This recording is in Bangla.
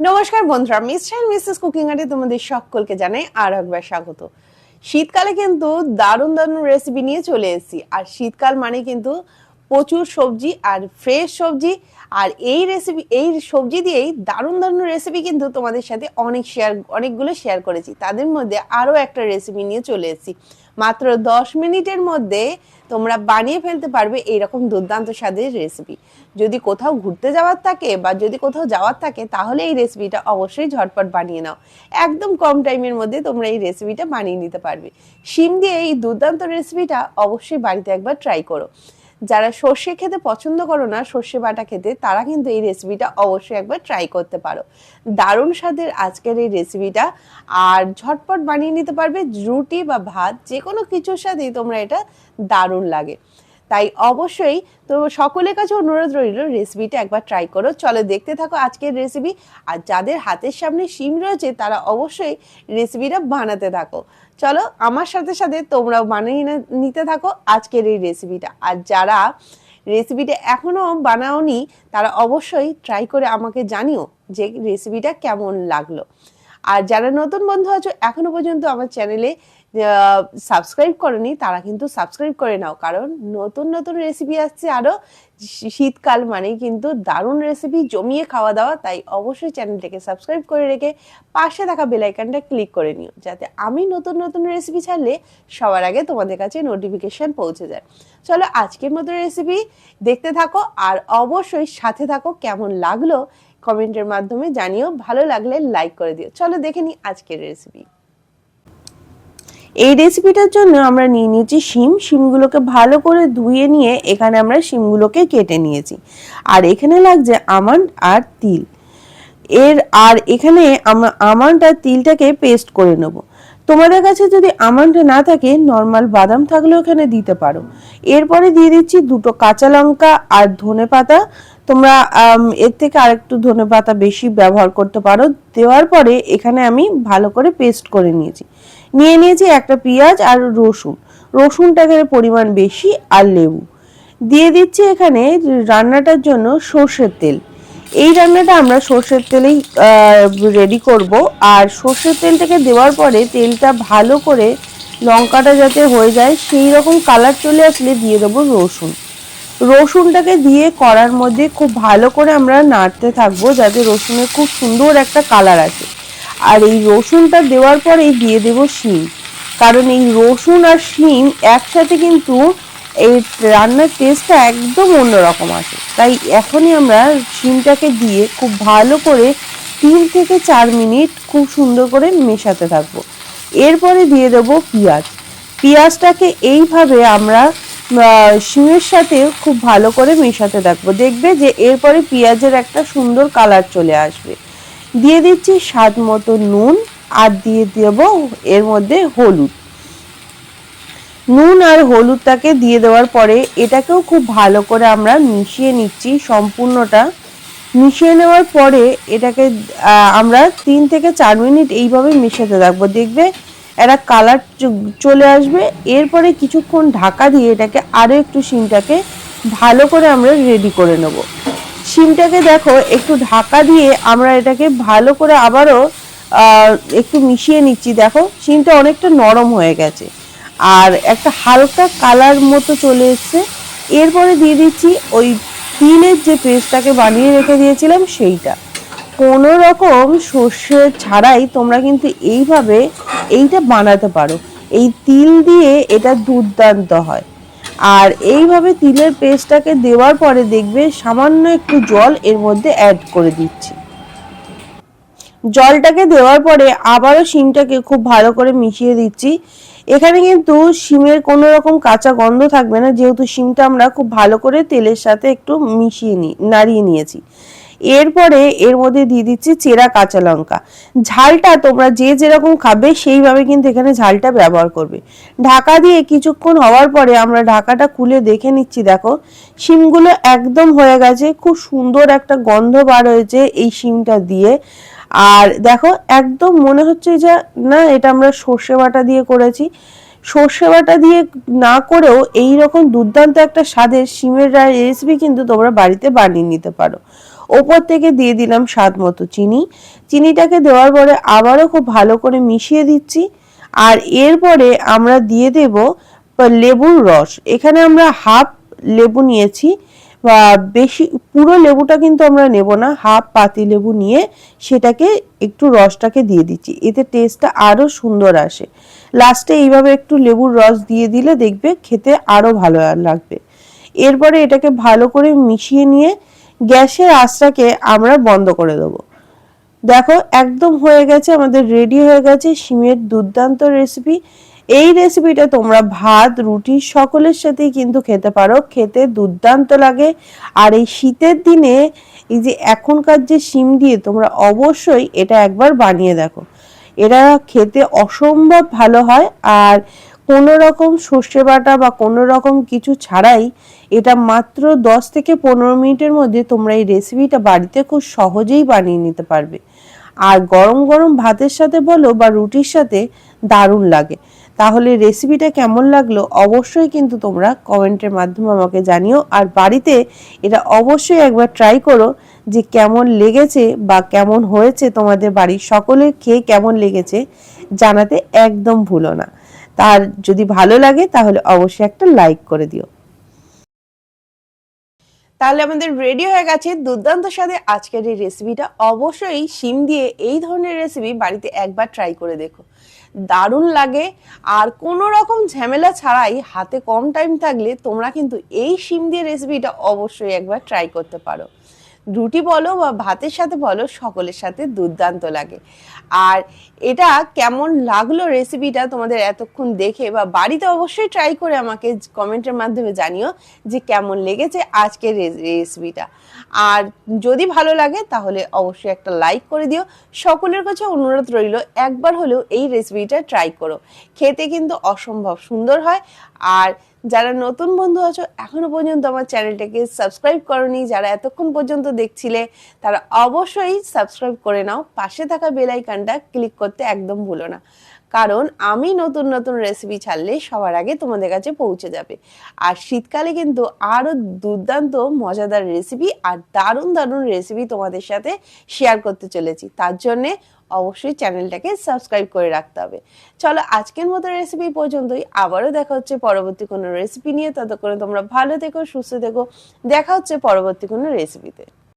নমস্কার বন্ধুরা মিস্টার মিসেস কুকিং আরে তোমাদের সকলকে জানাই আর একবার স্বাগত। শীতকালে কিন্তু দারুণ দারুণ রেসিপি নিয়ে চলে এসেছি। আর শীতকাল মানে কিন্তু প্রচুর সবজি আর ফ্রেশ সবজি। আর এই রেসিপি এই সবজি দিয়েই দারুণ দারুণ রেসিপি কিন্তু তোমাদের সাথে অনেক শেয়ার অনেকগুলো শেয়ার করেছি। তাদের মধ্যে আরও একটা রেসিপি নিয়ে চলে এসেছি। মাত্র দশ মিনিটের মধ্যে তোমরা বানিয়ে ফেলতে পারবে এইরকম দুর্দান্ত স্বাদের রেসিপি যদি কোথাও ঘুরতে যাওয়ার থাকে বা যদি কোথাও যাওয়ার থাকে, তাহলে এই রেসিপিটা অবশ্যই ঝটপট বানিয়ে নাও। একদম কম টাইমের মধ্যে তোমরা এই রেসিপিটা বানিয়ে নিতে পারবে। শিম দিয়ে এই দুর্দান্ত রেসিপিটা অবশ্যই বাড়িতে একবার ট্রাই করো। যারা সর্ষে খেতে পছন্দ করো না, সর্ষে বাটা খেতে, তারা কিন্তু এই রেসিপিটা অবশ্যই একবার ট্রাই করতে পারো। দারুণ স্বাদের আজকের এই রেসিপিটা আর ঝটপট বানিয়ে নিতে পারবে রুটি বা ভাত যে কোনো কিছুর সাথেই তোমরা এটা দারুণ লাগে। তাই অবশ্যই তো সকলের কাছে অনুরোধ রইল রেসিপিটা একবার ট্রাই করো। চলো দেখতে থাকো আজকের রেসিপি আর যাদের হাতের সামনে শিম রয়েছে, তারা অবশ্যই রেসিপিটা বানাতে থাকো। চলো আমার সাথে সাথে তোমরাও বানিয়ে নিতে থাকো আজকের এই রেসিপিটা আর যারা রেসিপিটা এখনও বানাওনি, তারা অবশ্যই ট্রাই করে আমাকে জানিও যে রেসিপিটা কেমন লাগল। আর যারা নতুন বন্ধু আছো এখনও পর্যন্ত আমার চ্যানেলে সাবস্ক্রাইব করনি, তারা কিন্তু সাবস্ক্রাইব করে নাও। কারণ নতুন নতুন রেসিপি আসছে আরও শীতকাল মানেই কিন্তু দারুণ রেসিপি জমিয়ে খাওয়া দাওয়া। তাই অবশ্যই চ্যানেলটাকে সাবস্ক্রাইব করে রেখে পাশে থাকা বেল আইকনটা ক্লিক করে নিও, যাতে আমি নতুন নতুন রেসিপি ছাড়লে সবার আগে তোমাদের কাছে নোটিফিকেশন পৌঁছে যায়। চলো আজকের মতো রেসিপি দেখতে থাকো আর অবশ্যই সাথে থাকো, কেমন লাগল কমেন্টের মাধ্যমে জানিও। ভালো লাগলে লাইক করে দিও। চলো দেখে নিই আজকের রেসিপি এই রেসিপিটার জন্য আমরা নিয়ে নিয়েছি শিম। শিমগুলোকে ভালো করে ধুয়ে নিয়ে এখানে আমরা শিমগুলোকে কেটে নিয়েছি। আর এখানে লাগছে আমন্ড আর তিল। এর, আর এখানে আমরা আমন্ড আর তিলটাকে পেস্ট করে নেব। তোমাদের কাছে যদি আমন্ড না থাকে নর্মাল বাদাম থাকলেও এখানে দিতে পারো। এরপরে দিয়ে দিচ্ছি দুটো কাঁচা লঙ্কা আর ধনে পাতা। তোমরা এর থেকে আরেকটু ধনে পাতা বেশি ব্যবহার করতে পারো। দেওয়ার পরে এখানে আমি ভালো করে পেস্ট করে নিয়েছি। নিয়ে নিয়েছি একটা পেঁয়াজ আর রসুন। রসুনটাকে পরিমাণ বেশি আর লেবু। দিয়ে দিচ্ছি এখানে রান্নাটার জন্য সর্ষের তেল। এই রান্নাটা আমরা সর্ষের তেলেই রেডি করব। আর সর্ষের তেলটাকে দেওয়ার পরে তেলটা ভালো করে লঙ্কাটা যাতে হয়ে যায়, সেই রকম কালার চলে আসলে দিয়ে দেবো রসুন। রসুনটাকে দিয়ে কড়ার মধ্যে খুব ভালো করে আমরা নাড়তে থাকব যাতে রসুনের খুব সুন্দর একটা কালার আসে। আর এই রসুনটা দেওয়ার পরেই দিয়ে দেব শিম। কারণ এই রসুন আর শিম একসাথে কিন্তু এই রান্নার টেস্টটা একদম অন্যরকম আসে। তাই এখনই আমরা শিমটাকে দিয়ে খুব ভালো করে তিন থেকে চার মিনিট খুব সুন্দর করে মেশাতে থাকব। এরপরে দিয়ে দেব পেঁয়াজ। পেঁয়াজটাকে এইভাবে আমরা শিমের সাথে খুব ভালো করে মেশাতে থাকব। দেখবে যে এরপরে পেঁয়াজের একটা সুন্দর কালার চলে আসবে। দিয়ে দিচ্ছি স্বাদ মতো নুন আর দিয়ে দেব এর মধ্যে হলুদ। নুন আর হলুদটাকে দিয়ে দেওয়ার পরে এটাকেও খুব ভালো করে আমরা মিশিয়ে নিচ্ছি সম্পূর্ণটা। মিশিয়ে নেওয়ার পরে এটাকে আমরা তিন থেকে চার মিনিট এইভাবে মিশাতে থাকব। দেখবে একটা কালার চলে আসবে। এরপরে কিছুক্ষণ ঢাকা দিয়ে এটাকে আরও একটু সিমটাকে ভালো করে আমরা রেডি করে নেব। শিমটাকে দেখো, একটু ঢাকা দিয়ে আমরা এটাকে ভালো করে আবারও একটু মিশিয়ে নিচ্ছি। দেখো শিমটা অনেকটা নরম হয়ে গেছে। আর একটা হালকা কালার মতো চলে এসছে। এরপরে দিয়ে দিচ্ছি ওই তিলের যে পেস্টটাকে বানিয়ে রেখে দিয়েছিলাম, সেইটা। কোনো রকম সর্ষে ছাড়াই তোমরা কিন্তু এইভাবে এইটা বানাতে পারো। এই তিল দিয়ে এটা দুর্দান্ত হয়। আর এইভাবে তিলের পেস্টটাকে দেওয়ার পরে দেখবে সামান্য একটু জল এর মধ্যে অ্যাড করে দিচ্ছি। জলটাকে দেওয়ার পরে আবারও শিমটাকে খুব ভালো করে মিশিয়ে দিচ্ছি। এখানে কিন্তু শিমের কোনো রকম কাঁচা গন্ধ থাকবে না, যেহেতু শিমটা আমরা খুব ভালো করে তেলের সাথে একটু মিশিয়ে নিই নাড়িয়ে নিয়েছি। এরপরে এর মধ্যে দিয়ে দিচ্ছি চেরা কাঁচা লঙ্কা। ঝালটা তোমরা যে যেরকম খাবে সেইভাবে কিন্তু এখানে ঝালটা ব্যবহার করবে। ঢাকা দিয়ে কিছুক্ষণ হওয়ার পরে আমরা ঢাকাটা খুলে দেখে নিচ্ছি, দেখো। শিমগুলো একদম হয়ে গেছে, খুব সুন্দর একটা গন্ধ বার হয়েছে এই শিমটা দিয়ে। আর দেখো, একদম মনে হচ্ছে যে না, এটা আমরা সর্ষে বাটা দিয়ে করেছি। সর্ষে বাটা দিয়ে না করেও এই রকম দুর্দান্ত একটা স্বাদের শিমের রেসিপি কিন্তু তোমরা বাড়িতে বানিয়ে নিতে পারো। ওপর থেকে দিয়ে দিলাম স্বাদ মতো চিনি। চিনিটাকে দেওয়ার পরে আবারও খুব ভালো করে মিশিয়ে দিচ্ছি। আর এরপরে আমরা দিয়ে দেব লেবুর রস। এখানে আমরা হাফ লেবু নিয়েছি। বা বেশি, পুরো লেবুটা কিন্তু আমরা নেব না। হাফ পাতি লেবু নিয়ে সেটাকে একটু রসটাকে দিয়ে দিচ্ছি। এতে টেস্টটা আরও সুন্দর আসে। লাস্টে এইভাবে একটু লেবুর রস দিয়ে দিলে দেখবে খেতে আরও ভালো লাগবে। এরপরে এটাকে ভালো করে মিশিয়ে নিয়ে গ্যাসের আঁচটাকে আমরা বন্ধ করে দেবো। দেখো, একদম হয়ে গেছে, আমাদের রেডি হয়ে গেছে শিমের দুর্দান্ত রেসিপি এই রেসিপিটা তোমরা ভাত, রুটি সকলের সাথেই কিন্তু খেতে পারো। খেতে দুর্দান্ত লাগে। আর এই শীতের দিনে এই যে এখনকার যে শিম দিয়ে তোমরা অবশ্যই এটা একবার বানিয়ে দেখো। এরা খেতে অসম্ভব ভালো হয়। আর কোনো রকম সর্ষে বাটা বা কোনো রকম কিছু ছাড়াই এটা মাত্র দশ থেকে পনেরো মিনিটের মধ্যে তোমরা এই রেসিপিটা বাড়িতে খুব সহজেই বানিয়ে নিতে পারবে। আর গরম গরম ভাতের সাথে বলো বা রুটির সাথে দারুণ লাগে। তাহলে রেসিপিটা কেমন লাগল অবশ্যই কিন্তু তোমরা কমেন্টের মাধ্যমে আমাকে জানিও। আর বাড়িতে এটা অবশ্যই একবার ট্রাই করো যে কেমন লেগেছে বা কেমন হয়েছে তোমাদের বাড়ির সকলের খেয়ে কেমন লেগেছে জানাতে একদম ভুলো না। তার যদি ভালো লাগে, তাহলে অবশ্যই একটা লাইক করে দিও। তাহলে আমাদের রেডি হয়ে গেছে দুর্দান্ত স্বাদে আজকের এই রেসিপিটা অবশ্যই শিম দিয়ে এই ধরনের রেসিপি বাড়িতে একবার ট্রাই করে দেখো। দারুণ লাগে। আর কোনো রকম ঝামেলা ছাড়াই হাতে কম টাইম থাকলে তোমরা কিন্তু এই শিম দিয়ে রেসিপিটা অবশ্যই একবার ট্রাই করতে পারো। রুটি বলো বা ভাতের সাথে বলো, সকলের সাথে দুর্দান্ত লাগে। আর এটা কেমন লাগল রেসিপিটা তোমাদের এতক্ষণ দেখে বা বাড়িতে অবশ্যই ট্রাই করে আমাকে কমেন্টের মাধ্যমে জানিও যে কেমন লেগেছে আজকের রেসিপিটা আর যদি ভালো লাগে তাহলে অবশ্যই একটা লাইক করে দিও। সকলের কাছে অনুরোধ রইল, একবার হলেও এই রেসিপিটা ট্রাই করো। খেতে কিন্তু অসম্ভব সুন্দর হয়। আর যারা নতুন বন্ধু আছো, এখনও পর্যন্ত আমার চ্যানেলটাকে সাবস্ক্রাইব করনি, যারা এতক্ষণ পর্যন্ত দেখছিলে, তারা অবশ্যই সাবস্ক্রাইব করে নাও। পাশে থাকা বেল আইকনটা ক্লিক করতে একদম ভুলো না। কারণ আমি নতুন নতুন রেসিপি ছাড়লে সবার আগে তোমাদের কাছে পৌঁছে যাবে। আর শীতকালে কিন্তু আরও দুর্দান্ত, মজাদার রেসিপি আর দারুণ দারুণ রেসিপি তোমাদের সাথে শেয়ার করতে চলেছি। তার জন্যে অবশ্যই চ্যানেলটাকে সাবস্ক্রাইব করে রাখতে হবে। চলো আজকের মতো রেসিপি পর্যন্তই। আবারও দেখা হচ্ছে পরবর্তী কোনো রেসিপি নিয়ে। ততক্ষণে তোমরা ভালো থেকো, সুস্থ থেকো। দেখা হচ্ছে পরবর্তী কোনো রেসিপিতে